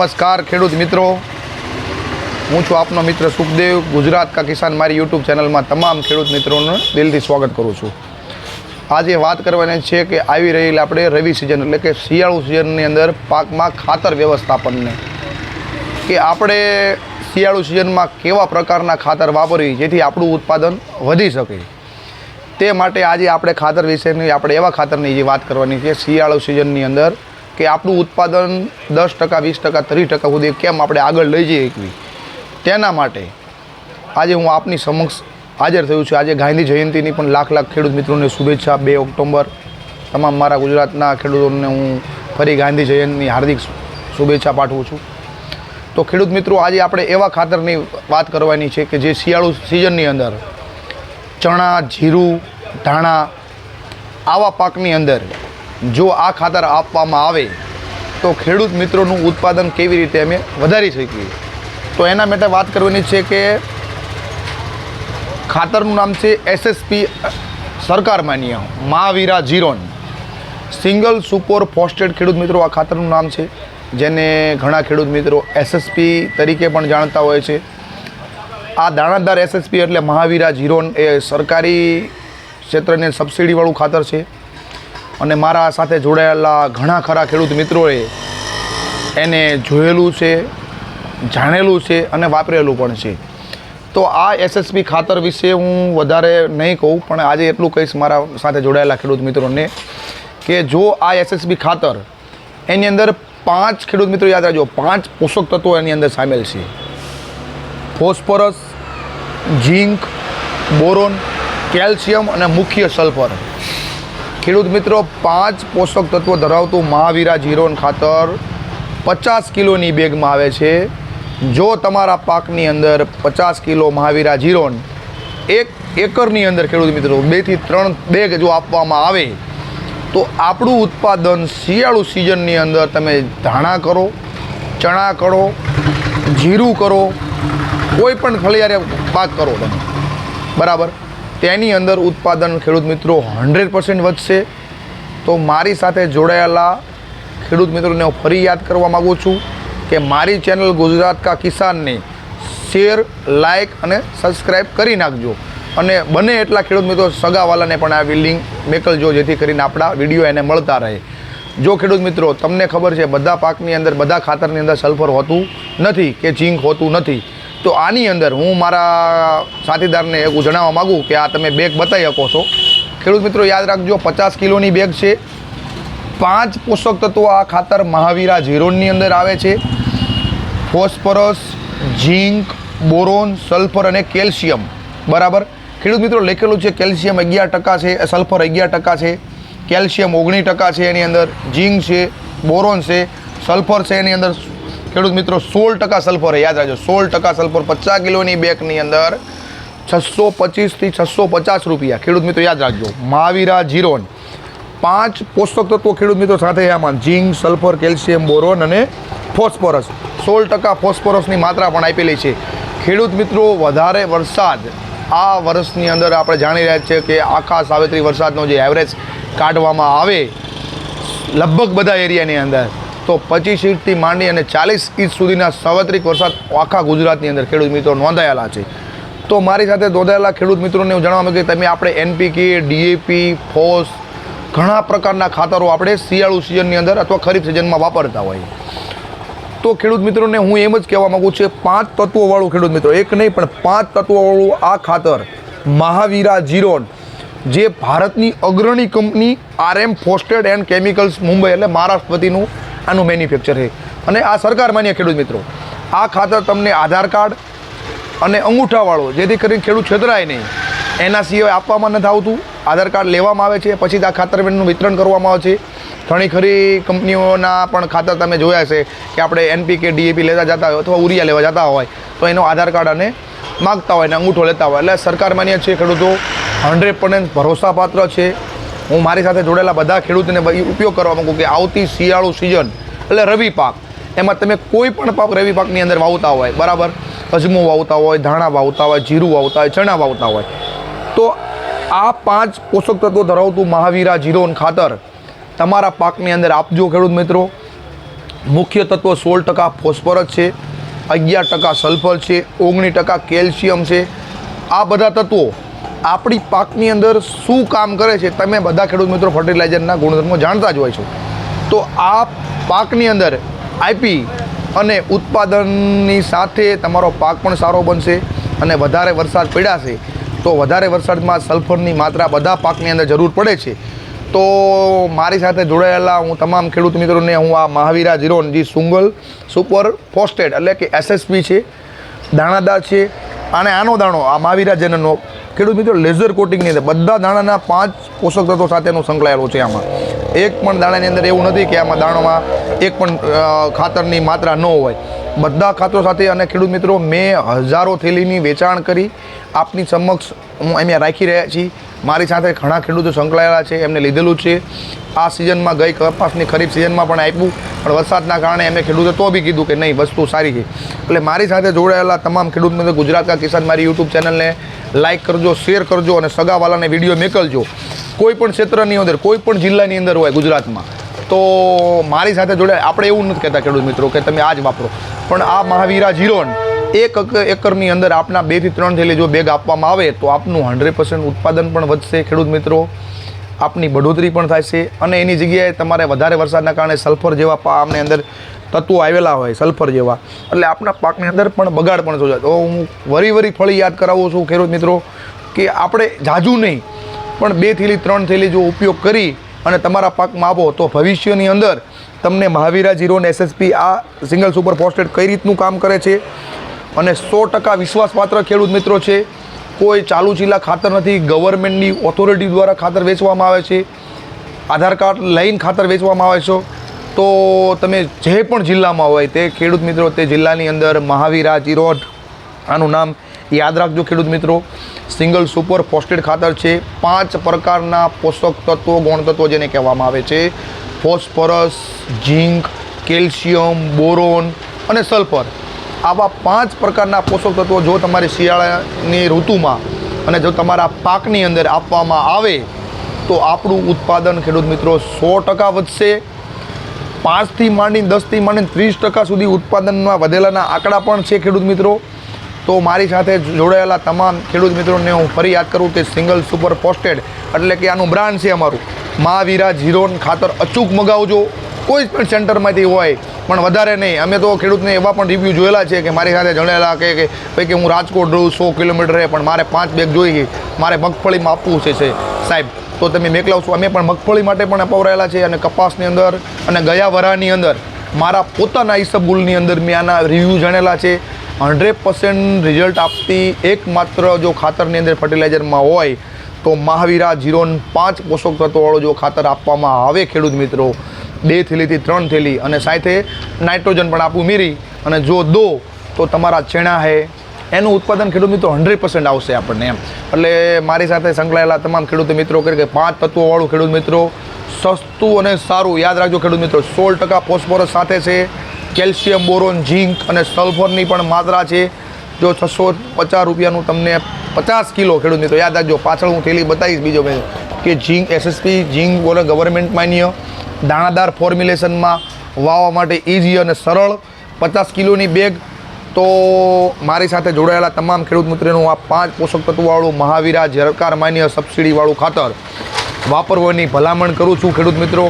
નમસ્કાર ખેડૂત મિત્રો. હું છું આપનો મિત્ર સુખદેવ. ગુજરાત કા કિસાન મારી યુટ્યુબ ચેનલમાં તમામ ખેડૂત મિત્રોનું દિલથી સ્વાગત કરું છું. આજે વાત કરવાની છે કે આવી રહેલી આપણે રવિ સિઝન એટલે કે શિયાળુ સિઝનની અંદર પાકમાં ખાતર વ્યવસ્થાપનને. કે આપણે શિયાળુ સિઝનમાં કેવા પ્રકારના ખાતર વાપરવી જેથી આપણું ઉત્પાદન વધી શકે. તે માટે આજે આપણે ખાતર વિશેની, આપણે એવા ખાતરની જે વાત કરવાની છે, શિયાળુ સિઝનની અંદર કે આપણું ઉત્પાદન દસ ટકા, વીસ ટકા, ત્રીસ ટકા સુધી કેમ આપણે આગળ લઈ જઈએ એકવી? તેના માટે આજે હું આપની સમક્ષ હાજર થયું છું. આજે ગાંધી જયંતિની પણ લાખ લાખ ખેડૂત મિત્રોને શુભેચ્છા. બે ઓક્ટોબર તમામ મારા ગુજરાતના ખેડૂતોને હું ફરી ગાંધી જયંતિની હાર્દિક શુભેચ્છા પાઠવું છું. તો ખેડૂત મિત્રો, આજે આપણે એવા ખાતરની વાત કરવાની છે કે જે શિયાળુ સિઝનની અંદર ચણા, જીરું, ધાણા, આવા પાકની અંદર જો આ ખાતર આપવામાં આવે, તો ખેડૂત મિત્રોનું ઉત્પાદન કેવી રીતે અમે વધારી શકીએ? તો એના માટે વાત કરવાની છે કે ખાતરનું નામ છે એસએસપી સરકાર માન્ય, મહાવીરા જીરોન. સિંગલ સુપર ફોસ્ટેડ ખેડૂત મિત્રો આ ખાતરનું નામ છે, જેને ઘણા ખેડૂત મિત્રો એસએસપી તરીકે પણ જાણતા હોય છે. આ દાણાદાર એસએસપી એટલે મહાવીરા જીરોન એ સરકારી ક્ષેત્રને સબસિડીવાળું ખાતર છે. અને મારા સાથે જોડાયેલા ઘણા ખરા ખેડૂત મિત્રોએ એને જોયેલું છે, જાણેલું છે અને વાપરેલું પણ છે. તો આ એસએસપી ખાતર વિશે હું વધારે નહીં કહું, પણ આજે એટલું કહીશ મારા સાથે જોડાયેલા ખેડૂત મિત્રોને કે જો આ એસએસબી ખાતર એની અંદર પાંચ ખેડૂત મિત્રો યાદ રાખજો, પાંચ પોષક તત્વો એની અંદર સામેલ છે. ફોસ્ફરસ, ઝીંક, બોરોન, કેલ્શિયમ અને મુખ્ય સલ્ફર. ખેડૂત મિત્રો, પાંચ પોષક તત્વો ધરાવતું મહાવીરા જીરોન ખાતર પચાસ કિલોની બેગમાં આવે છે. જો તમારા પાકની અંદર પચાસ કિલો મહાવીરા જીરોન એક એકરની અંદર ખેડૂત મિત્રો બેથી ત્રણ બેગ જો આપવામાં આવે, તો આપણું ઉત્પાદન શિયાળુ સિઝનની અંદર તમે ધાણા કરો, ચણા કરો, જીરું કરો, કોઈ પણ ફળિયારે પાક કરો તમે. બરાબર? તેની અંદર ઉત્પાદન ખેડૂત મિત્રો હંડ્રેડ પર્સન્ટ વધશે. તો મારી સાથે જોડાયેલા ખેડૂત મિત્રોને હું ફરી યાદ કરવા માગું છું કે મારી ચેનલ ગુજરાત કા કિસાનને શેર, લાઇક અને સબસ્ક્રાઈબ કરી નાખજો. અને બને એટલા ખેડૂત મિત્રો સગાવાલાને પણ આ લિંક મેકલજો, જેથી કરીને આપણા વીડિયો એને મળતા રહે. જો ખેડૂત મિત્રો, તમને ખબર છે, બધા પાકની અંદર, બધા ખાતરની અંદર સલ્ફર હોતું નથી કે ઝીંક હોતું નથી. તો આની અંદર હું મારા સાથીદારને એવું જણાવવા માગું કે આ તમે બેગ બતાવી શકો છો. ખેડૂત મિત્રો, યાદ રાખજો, પચાસ કિલોની બેગ છે. પાંચ પોષક તત્વો આ ખાતર મહાવીરા ઝીરોનની અંદર આવે છે. ફોસ્ફરસ, ઝીંક, બોરોન, સલ્ફર અને કેલ્શિયમ. બરાબર? ખેડૂત મિત્રો, લખેલું છે કેલ્શિયમ અગિયાર ટકા છે, સલ્ફર અગિયાર ટકા છે, કેલ્શિયમ ઓગણીસ ટકા છે એની અંદર, ઝીંક છે, બોરોન છે, સલ્ફર છે એની અંદર ખેડૂત મિત્રો, સોળ ટકા સલ્ફર યાદ રાખજો, સોળ ટકા સલ્ફર પચાસ કિલોની બેગની અંદર છસો પચીસથી છસો પચાસ રૂપિયા. ખેડૂત મિત્રો, યાદ રાખજો મહાવીરા જીરોન. પાંચ પોષક તત્વો ખેડૂત મિત્રો સાથે આમાં. ઝીંક, સલ્ફર, કેલ્શિયમ, બોરોન અને ફોસ્ફરસ. સોળ ટકા ફોસ્ફરસની માત્રા પણ આપેલી છે. ખેડૂત મિત્રો, વધારે વરસાદ. આ વર્ષની અંદર આપણે જાણી રહ્યા છીએ કે આખા સાવેત્રી વરસાદનો જે એવરેજ કાઢવામાં આવે, લગભગ બધા એરિયાની અંદર. તો પચીસ ઇંચથી માંડી અને ચાલીસ ઇંચ સુધીના સાર્વત્રિક વરસાદ આખા ગુજરાતની અંદર ખેડૂત મિત્રો નોંધાયેલા છે. તો મારી સાથે નોંધાયેલા ખેડૂત મિત્રોને હું જણાવવા માંગુ કે તમે આપણે એનપીકે, ડીએપી, ફોસ ઘણા પ્રકારના ખાતરો આપણે શિયાળુ સિઝનની અંદર અથવા ખરીફ સિઝનમાં વાપરતા હોઈએ. તો ખેડૂત મિત્રોને હું એમ જ કહેવા માગું છું પાંચ તત્વોવાળું ખેડૂત મિત્રો, એક નહીં પણ પાંચ તત્વોવાળું આ ખાતર મહાવીરા જીરોન, જે ભારતની અગ્રણી company RM phosphate and chemicals Mumbai એટલે મહારાષ્ટ્ર વતીનું આનું મેન્યુફેક્ચર છે. અને આ સરકાર માન્ય ખેડૂત મિત્રો, આ ખાતર તમને આધાર કાર્ડ અને અંગૂઠાવાળો, જેથી કરીને ખેડૂત છેતરાય નહીં. એના સિવાય આપવામાં નથી આવતું. આધાર કાર્ડ લેવામાં આવે છે, પછી આ ખાતરનું વિતરણ કરવામાં આવે છે. ઘણી ખરી કંપનીઓના પણ ખાતર તમે જોયા છે કે આપણે એનપીકે, ડીએપી લેતા જતા હોય અથવા ઉરિયા લેવા જતા હોય, તો એનો આધાર કાર્ડ અને માગતા હોય ને અંગૂઠો લેતા હોય. એટલે સરકાર માન્ય છે ખેડૂતો હંડ્રેડ પર્સન્ટ ભરોસાપાત્ર છે. હું મારી સાથે જોડેલા બધા ખેડૂતોને ઉપયોગ કરવા માગું કે આવતી શિયાળુ સિઝન એટલે રવિ પાક, એમાં તમે કોઈ પણ પાક રવિ પાકની અંદર વાવતા હોય, બરાબર? અજમો વાવતા હોય, ધાણા વાવતા હોય, જીરું વાવતા હોય, ચણા વાવતા હોય. તો આ પાંચ પોષક તત્વો ધરાવતું મહાવીરા જીરોન ખાતર તમારા પાકની અંદર આપજો ખેડૂત મિત્રો. મુખ્ય તત્વો સોળ ટકા ફોસ્ફરસ છે, અગિયાર ટકા સલ્ફર છે ઓગણીસ ટકા કેલ્શિયમ છે. આ બધા તત્વો આપણી પાકની અંદર શું કામ કરે છે, તમે બધા ખેડૂત મિત્રો ફર્ટિલાઇઝરના ગુણધર્મો જાણતા જ હોય છો. તો આ પાકની અંદર આઈપી અને ઉત્પાદનની સાથે તમારો પાક પણ સારો બનશે અને વધારે વરસાદ પીડાશે તો વધારે વરસાદમાં સલ્ફરની માત્રા બધા પાકની અંદર જરૂર પડે છે. તો મારી સાથે જોડાયેલા હું તમામ ખેડૂત મિત્રોને હું આ મહાવીરા જીરોન જે સુંગલ સુપર ફોસ્ટેડ એટલે કે એસએસપી છે, દાણાદાર છે, અને આનો દાણો આ મહાવીરા જનનો ખેડૂત મિત્રો લેઝર કોટિંગની અંદર બધા દાણાના પાંચ પોષક તત્વો સાથેનો સંકળાયેલો છે આમાં. એક પણ દાણાની અંદર એવું નથી કે આમાં દાણામાં એક પણ ખાતરની માત્રા ન હોય. બધા ખાતરો સાથે અને ખેડૂત મિત્રો, મેં હજારો થેલીની વેચાણ કરી. આપની સમક્ષ હું અહીંયા રાખી રહ્યા છીએ. મારી સાથે ઘણા ખેડૂતો સંકળાયેલા છે, એમને લીધેલું છે. આ સિઝનમાં ગઈ કપાસની ખરીફ સિઝનમાં પણ આપ્યું, પણ વરસાદના કારણે એમને ખેડૂતો તો બી કીધું કે નહીં, વસ્તુ સારી છે. એટલે મારી સાથે જોડાયેલા તમામ ખેડૂત મિત્રો ગુજરાત કા કિસાન મારી યુટ્યુબ ચેનલને લાઇક કરજો, શેર કરજો અને સગાવાલાને વીડિયો મોકલજો. કોઈ પણ ક્ષેત્રની અંદર, કોઈ પણ જિલ્લાની અંદર હોય ગુજરાતમાં, તો મારી સાથે જોડાય. આપણે એવું નથી કહેતા ખેડૂત મિત્રો કે તમે આ જ વાપરો. પણ આ મહાવીરા જીરોન એક એક એકરની અંદર આપના બેથી ત્રણ થેલી જો બેગ આપવામાં આવે તો આપનું હંડ્રેડ પર્સન્ટ ઉત્પાદન પણ વધશે, ખેડૂત મિત્રો. આપની બઢોતરી પણ થાય છે અને એની જગ્યાએ તમારે વધારે વરસાદના કારણે સલ્ફર જેવા આમની અંદર તત્વો આવેલા હોય સલ્ફર જેવા. એટલે આપણા પાકની અંદર પણ બગાડ પણ થયો તો હું વરી વરી ફળી યાદ કરાવું છું, ખેડૂત મિત્રો, કે આપણે જાજુ નહીં, પણ બે થેલી ત્રણ થેલી જો ઉપયોગ કરી અને તમારા પાકમાં આપો તો ભવિષ્યની અંદર તમને મહાવીરા જીરો ને એસએસપી આ સિંગલ સુપર ફોસ્ફેટ કઈ રીતનું કામ કરે છે? અને સો ટકા વિશ્વાસપાત્ર ખેડૂત મિત્રો છે. કોઈ ચાલુ ચીલા ખાતર નથી, ગવર્મેન્ટની ઓથોરિટી દ્વારા ખાતર વેચવામાં આવે છે. આધાર કાર્ડ લઈને ખાતર વેચવામાં આવે છે. તો તમે જે પણ જિલ્લામાં હોય તે ખેડૂત મિત્રો, તે જિલ્લાની અંદર મહાવીરા ચિરોડ આનું નામ યાદ રાખજો ખેડૂત મિત્રો. સિંગલ સુપર ફોસ્ટેડ ખાતર છે. પાંચ પ્રકારના પોષક તત્વો ગૌણતત્વો જેને કહેવામાં આવે છે. ફોસ્ફરસ, ઝીંક, કેલ્શિયમ, બોરોન અને સલ્ફર. આવા પાંચ પ્રકારના પોષક તત્વો જો તમારી શિયાળાની ઋતુમાં અને જો તમારા પાકની અંદર આપવામાં આવે, તો આપણું ઉત્પાદન ખેડૂત મિત્રો સો ટકા વધશે. પાંચથી માંડીને દસથી માંડીને ત્રીસ ટકા સુધી ઉત્પાદનમાં વધેલાના આંકડા પણ છે ખેડૂત મિત્રો. તો મારી સાથે જોડાયેલા તમામ ખેડૂત મિત્રોને હું ફરી યાદ કરું કે સિંગલ સુપર પોસ્ટેડ એટલે કે આનું બ્રાન્ડ છે અમારું. મહાવીરા જીરોન ખાતર અચૂક મગાવજો. કોઈ પણ સેન્ટરમાંથી હોય પણ વધારે નહીં. અમે તો ખેડૂતને એવા પણ રિવ્યૂ જોયેલા છે કે મારી સાથે જણાયેલા કે ભાઈ, કે હું રાજકોટ રહું સો કિલોમીટરે પણ મારે પાંચ બેગ જોઈએ મારે મગફળીમાં આપવું છે છે, સાહેબ. તો તમે મેકલાવશો અમે પણ મગફળી માટે પણ અપાવરાયેલા છે અને કપાસની અંદર અને ગયા વરાની અંદર મારા પોતાના ઈસબગુલની અંદર મેં આના રિવ્યૂ જાણેલા છે. હંડ્રેડ પર્સન્ટ રિઝલ્ટ આપતી એકમાત્ર જો ખાતરની અંદર ફર્ટિલાઇઝરમાં હોય, તો મહાવીરા જીરોન પાંચ પોષક તત્વવાળો જો ખાતર આપવામાં આવે ખેડૂત મિત્રો બે થેલીથી ત્રણ થેલી અને સાથે નાઇટ્રોજન પણ આપું મીરી અને જો દો, તો તમારા ચણા હે. એનું ઉત્પાદન ખેડૂત મિત્રો હંડ્રેડ પર્સન્ટ આવશે આપણને એમ. એટલે મારી સાથે સંકળાયેલા તમામ ખેડૂત મિત્રો કરી કે પાંચ તત્વોવાળું ખેડૂત મિત્રો, સસ્તું અને સારું, યાદ રાખજો ખેડૂત મિત્રો, સોળ ટકા ફોસ્ફરસ સાથે છે, કેલ્શિયમ, બોરોન, ઝીંક અને સલ્ફરની પણ માત્રા છે. જો છસો પચાસ રૂપિયાનું તમને પચાસ કિલો ખેડૂત મિત્રો, યાદ રાખજો, પાછળ હું થેલી બતાવીશ બીજો કે ઝીંક એસએસપી, ઝીંક બોલે ગવર્મેન્ટ માન્ય દાણાદાર ફોર્મ્યુલેશનમાં વાવવા માટે ઇઝી અને સરળ. પચાસ કિલોની બેગ તો મારી સાથે જોડાયેલા તમામ ખેડૂત મિત્રોનું આ પાંચ પોષક તત્વવાળું મહાવીરા સરકાર માન્ય સબસિડીવાળું ખાતર વાપરવાની ભલામણ કરું છું ખેડૂત મિત્રો.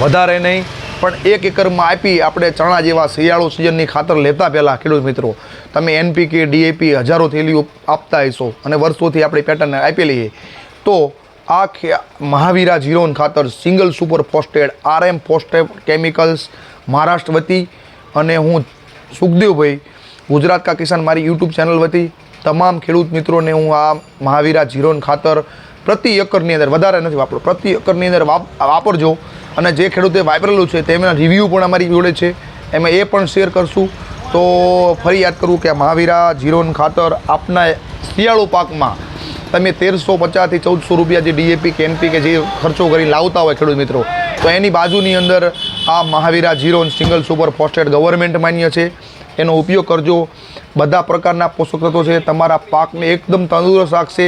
વધારે નહીં, પણ એક એકરમાં આપી આપણે ચણા જેવા શિયાળુ સિઝનની ખાતર લેતા પહેલાં ખેડૂત મિત્રો, તમે એનપીકે ડીએપી હજારો થેલીઓ આપતા હશો અને વર્ષોથી આપણી પેટર્ન આપેલી તો આ મહાવીરા જીરોન ખાતર single super phosphate RM phosphate chemicals Maharashtra વતી અને હું સુખદેવભાઈ ગુજરાત કા કિસાન મારી યુટ્યુબ ચેનલ વતી તમામ ખેડૂત મિત્રોને હું આ મહાવીરા જીરોન ખાતર પ્રતિ એકરની અંદર, વધારે નથી વાપરો, પ્રતિ એકરની અંદર વાપ, વાપરજો. અને જે ખેડૂતે વાપરેલું છે તેમના રિવ્યૂ પણ અમારી જોડે છે. એમાં એ પણ શેર કરશું. તો ફરી યાદ કરું કે મહાવીરા જીરોન ખાતર આપના શિયાળુ પાકમાં તમે તેરસો પચાસથી ચૌદસો રૂપિયા જે ડીએપી કે એનપી કે જે ખર્ચો કરી લાવતા હોય ખેડૂત મિત્રો, તો એની બાજુની અંદર આ મહાવીરા જીરો સિંગલ સુપર ફોસ્ટેડ ગવર્મેન્ટ માન્ય છે. એનો ઉપયોગ કરજો. બધા પ્રકારના પોષક તત્વો છે. તમારા પાકને એકદમ તંદુરસ્ત રાખશે.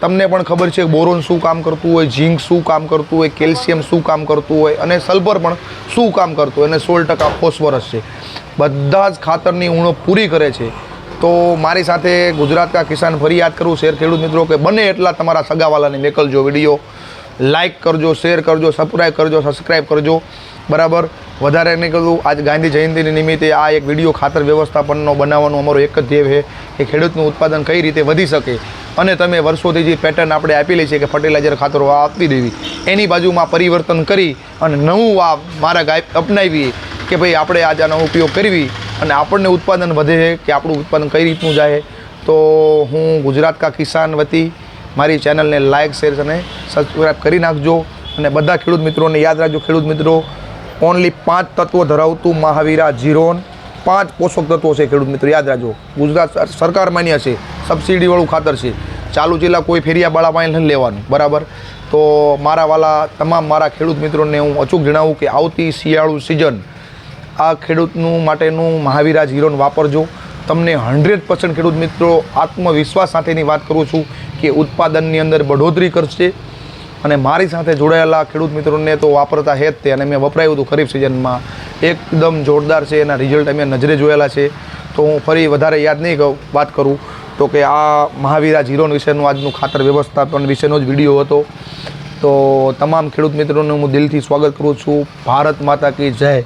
તમને પણ ખબર છે બોરોન શું કામ કરતું હોય, ઝીંક શું કામ કરતું હોય, કેલ્શિયમ શું કામ કરતું હોય અને સલ્ફર પણ શું કામ કરતું હોય. અને સોળ ટકા ફોસ્ફરસ છે. બધા જ ખાતરની ઉણપ પૂરી કરે છે. તો મારી સાથે ગુજરાત કા કિસાન ફરી યાદ કરું, શેર ખેડૂત મિત્રો, કે બને એટલા તમારા સગાવાલાને મેકલજો વીડિયો. લાઇક કરજો શેર કરજો સબસ્ક્રાઈબ કરજો સબસ્ક્રાઈબ કરજો. બરાબર? વધારે કરું આજ ગાંધી જયંતિની નિમિત્તે આ એક વીડિયો ખાતર વ્યવસ્થાપનનો બનાવવાનો અમારો એક જ ધ્યેય છે કે ખેડૂતનું ઉત્પાદન કઈ રીતે વધી શકે. અને તમે વર્ષોથી જે પેટર્ન આપણે આપેલી છે કે ફર્ટિલાઇઝર ખાતરો આપી દેવી, એની બાજુમાં પરિવર્તન કરી અને નવું આ મારા ગાય અપનાવી કે ભાઈ આપણે આજ આનો ઉપયોગ કરવી. અને આપણને ઉત્પાદન વધે છે કે આપણું ઉત્પાદન કઈ રીતનું જાય તો હું ગુજરાત કા કિસાન વતી મારી ચેનલને લાઇક શેર અને સબસ્ક્રાઈબ કરી નાખજો. અને બધા ખેડૂત મિત્રોને યાદ રાખજો, ખેડૂત મિત્રો ઓનલી પાંચ તત્વો ધરાવતું મહાવીરા જીરોન, પાંચ પોષક તત્વો છે ખેડૂત મિત્રો, યાદ રાખજો. ગુજરાત સરકાર માન્ય છે, સબસિડીવાળું ખાતર છે. ચાલુ જિલ્લા કોઈ ફેરિયા બાળા પાસે નથી લેવાનું, બરાબર? તો મારા વાલા, તમામ મારા ખેડૂત મિત્રોને હું અચૂક જણાવું કે આવતી શિયાળુ સિઝન આ ખેડૂતનું માટેનું મહાવીરા હીરોન વાપરજો તમને હંડ્રેડ પર્સન્ટ ખેડૂત મિત્રો આત્મવિશ્વાસ સાથેની વાત કરું છું કે ઉત્પાદનની અંદર બઢોતરી કરશે. અને મારી સાથે જોડાયેલા ખેડૂત મિત્રોને તો વાપરતા હે જ તે. અને મેં વપરાયું હતું ખરીફ સિઝનમાં. એકદમ જોરદાર છે. એના રિઝલ્ટ અમે નજરે જોયેલા છે. તો હું ફરી વધારે યાદ નહીં વાત કરું. તો કે આ મહાવીરા જીરોન વિશેનું આજનું ખાતર વ્યવસ્થાપન વિશેનો જ વીડિયો હતો. તો તમામ ખેડૂત મિત્રોનું હું દિલથી સ્વાગત કરું છું. ભારત માતા કી જય.